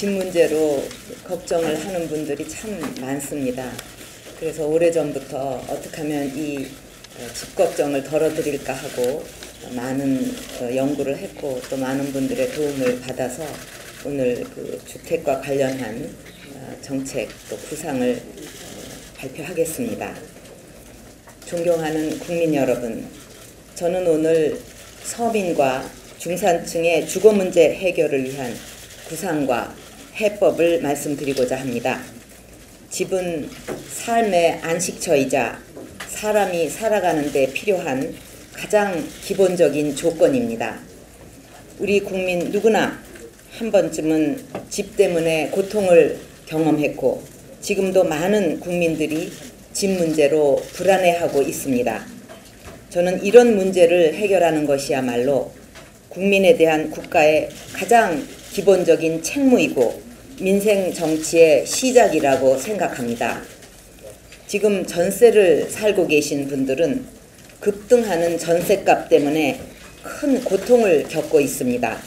집 문제로 걱정을 하는 분들이 참 많습니다. 그래서 오래전부터 어떻게 하면 이 어, 집 걱정을 덜어드릴까 하고 많은 어, 연구를 했고 또 많은 분들의 도움을 받아서 오늘 그 주택과 관련한 어, 정책 또 구상을 어, 발표하겠습니다. 존경하는 국민 여러분, 저는 오늘 서민과 중산층의 주거 문제 해결을 위한 구상과 해법을 말씀드리고자 합니다. 집은 삶의 안식처이자 사람이 살아가는 데 필요한 가장 기본적인 조건입니다. 우리 국민 누구나 한 번쯤은 집 때문에 고통을 경험했고 지금도 많은 국민들이 집 문제로 불안해하고 있습니다. 저는 이런 문제를 해결하는 것이야말로 국민에 대한 국가의 가장 기본적인 책무이고 민생 정치의 시작이라고 생각합니다. 지금 전세를 살고 계신 분들은 급등하는 전세값 때문에 큰 고통을 겪고 있습니다.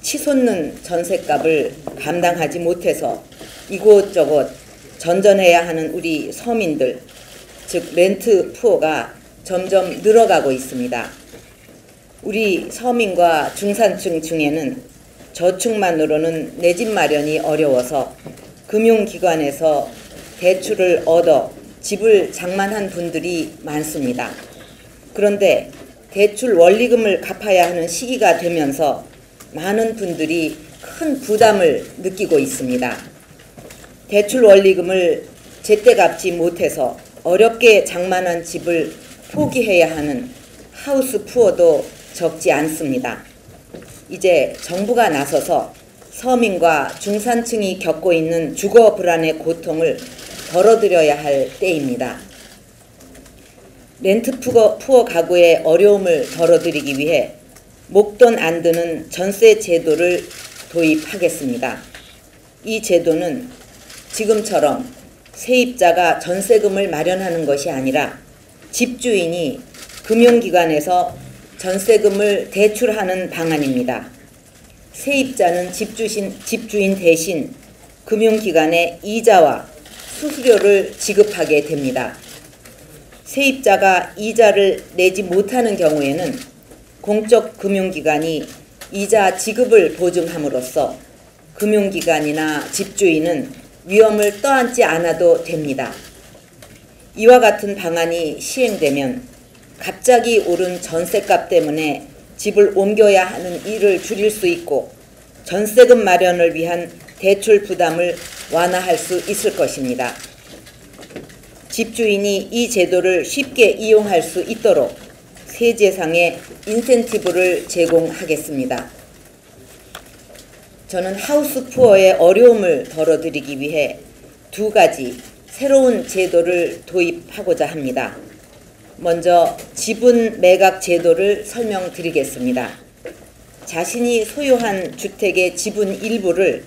치솟는 전세값을 감당하지 못해서 이곳저곳 전전해야 하는 우리 서민들, 즉 렌트 푸어가 점점 늘어가고 있습니다. 우리 서민과 중산층 중에는 저축만으로는 내 집 마련이 어려워서 금융기관에서 대출을 얻어 집을 장만한 분들이 많습니다. 그런데 대출 원리금을 갚아야 하는 시기가 되면서 많은 분들이 큰 부담을 느끼고 있습니다. 대출 원리금을 제때 갚지 못해서 어렵게 장만한 집을 포기해야 하는 하우스 푸어도 적지 않습니다. 이제 정부가 나서서 서민과 중산층이 겪고 있는 주거 불안의 고통을 덜어드려야 할 때입니다. 렌트 푸어, 푸어 가구의 어려움을 덜어드리기 위해 목돈 안 드는 전세 제도를 도입하겠습니다. 이 제도는 지금처럼 세입자가 전세금을 마련하는 것이 아니라 집주인이 금융기관에서 전세금을 대출하는 방안입니다. 세입자는 집주신, 집주인 대신 금융기관에 이자와 수수료를 지급하게 됩니다. 세입자가 이자를 내지 못하는 경우에는 공적 금융기관이 이자 지급을 보증함으로써 금융기관이나 집주인은 위험을 떠안지 않아도 됩니다. 이와 같은 방안이 시행되면 갑자기 오른 전세값 때문에 집을 옮겨야 하는 일을 줄일 수 있고 전세금 마련을 위한 대출 부담을 완화할 수 있을 것입니다. 집주인이 이 제도를 쉽게 이용할 수 있도록 세제상의 인센티브를 제공하겠습니다. 저는 하우스 푸어의 어려움을 덜어드리기 위해 두 가지 새로운 제도를 도입하고자 합니다. 먼저 지분 매각 제도를 설명드리겠습니다. 자신이 소유한 주택의 지분 일부를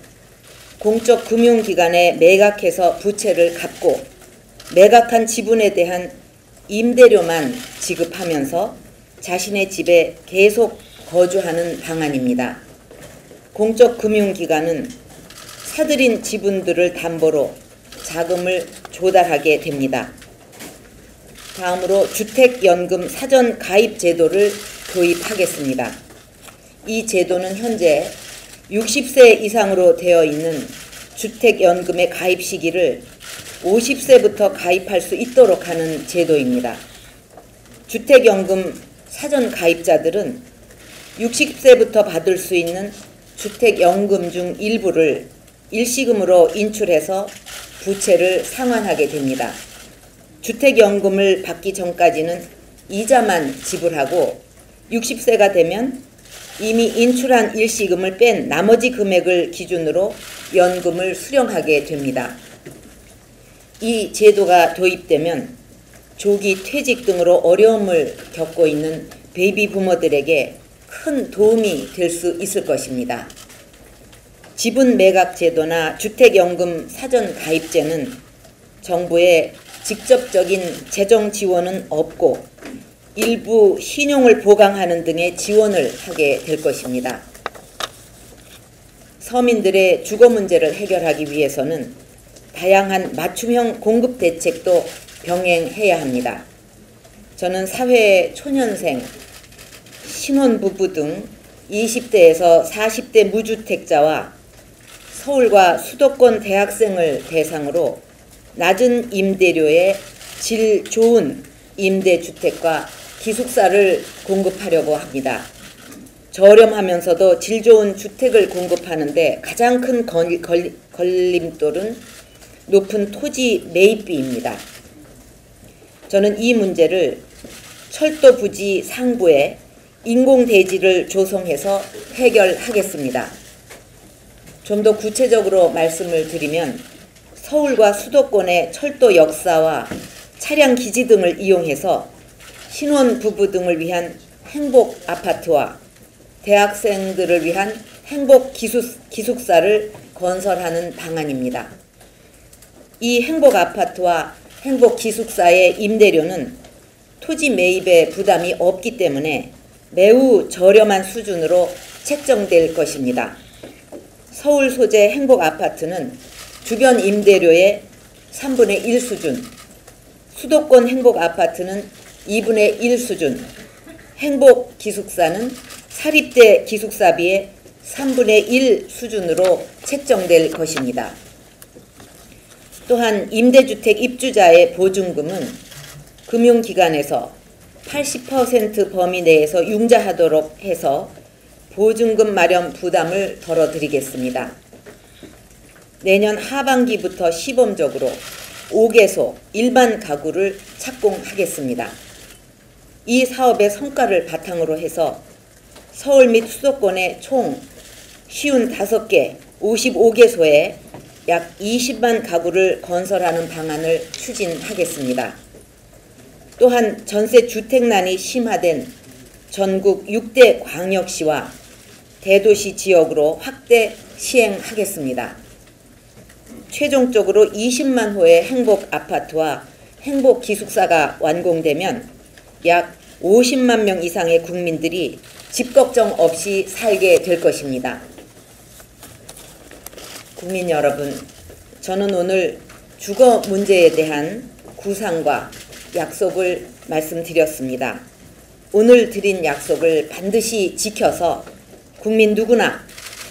공적 금융기관에 매각해서 부채를 갚고 매각한 지분에 대한 임대료만 지급하면서 자신의 집에 계속 거주하는 방안입니다. 공적 금융기관은 사들인 지분들을 담보로 자금을 조달하게 됩니다. 다음으로 주택연금 사전 가입 제도를 도입하겠습니다. 이 제도는 현재 60세 이상으로 되어 있는 주택연금의 가입 시기를 50세부터 가입할 수 있도록 하는 제도입니다. 주택연금 사전 가입자들은 60세부터 받을 수 있는 주택연금 중 일부를 일시금으로 인출해서 부채를 상환하게 됩니다. 주택연금을 받기 전까지는 이자만 지불하고 60세가 되면 이미 인출한 일시금을 뺀 나머지 금액을 기준으로 연금을 수령하게 됩니다. 이 제도가 도입되면 조기 퇴직 등으로 어려움을 겪고 있는 베이비 부모들에게 큰 도움이 될 수 있을 것입니다. 지분 매각 제도나 주택연금 사전 가입제는 정부의 직접적인 재정 지원은 없고 일부 신용을 보강하는 등의 지원을 하게 될 것입니다. 서민들의 주거 문제를 해결하기 위해서는 다양한 맞춤형 공급 대책도 병행해야 합니다. 저는 사회 초년생, 신혼부부 등 20대에서 40대 무주택자와 서울과 수도권 대학생을 대상으로 낮은 임대료의 질 좋은 임대주택과 기숙사를 공급하려고 합니다. 저렴하면서도 질 좋은 주택을 공급하는데 가장 큰 걸, 걸, 걸림돌은 높은 토지 매입비입니다. 저는 이 문제를 철도 부지 상부에 인공대지를 조성해서 해결하겠습니다. 좀 더 구체적으로 말씀을 드리면 서울과 수도권의 철도 역사와 차량 기지 등을 이용해서 신혼 부부 등을 위한 행복 아파트와 대학생들을 위한 행복 기숙, 기숙 사를 건설하는 방안입니다. 이 행복 아파트와 행복 기숙사의 임대료는 토지 매입에 부담이 없기 때문에 매우 저렴한 수준으로 책정될 것입니다. 서울 소재 행복 아파트는 주변 임대료의 3분의 1 수준, 수도권 행복 아파트는 2분의 1 수준, 행복 기숙사는 사립대 기숙사비의 3분의 1 수준으로 책정될 것입니다. 또한 임대주택 입주자의 보증금은 금융기관에서 80% 범위 내에서 융자하도록 해서 보증금 마련 부담을 덜어드리겠습니다. 내년 하반기부터 시범적으로 5개소 일반 가구를 착공하겠습니다. 이 사업의 성과를 바탕으로 해서 서울 및 수도권의 총 55개, 55개소에 약 20만 가구를 건설하는 방안을 추진하겠습니다. 또한 전세 주택난이 심화된 전국 6대 광역시와 대도시 지역으로 확대 시행하겠습니다. 최종적으로 20만 호의 행복 아파트와 행복 기숙사가 완공되면 약 50만 명 이상의 국민들이 집 걱정 없이 살게 될 것입니다. 국민 여러분, 저는 오늘 주거 문제에 대한 구상과 약속을 말씀드렸습니다. 오늘 드린 약속을 반드시 지켜서 국민 누구나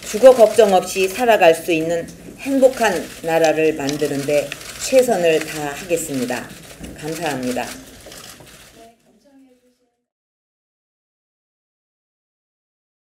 주거 걱정 없이 살아갈 수 있는 행복한 나라를 만드는데 최선을 다하겠습니다. 감사합니다.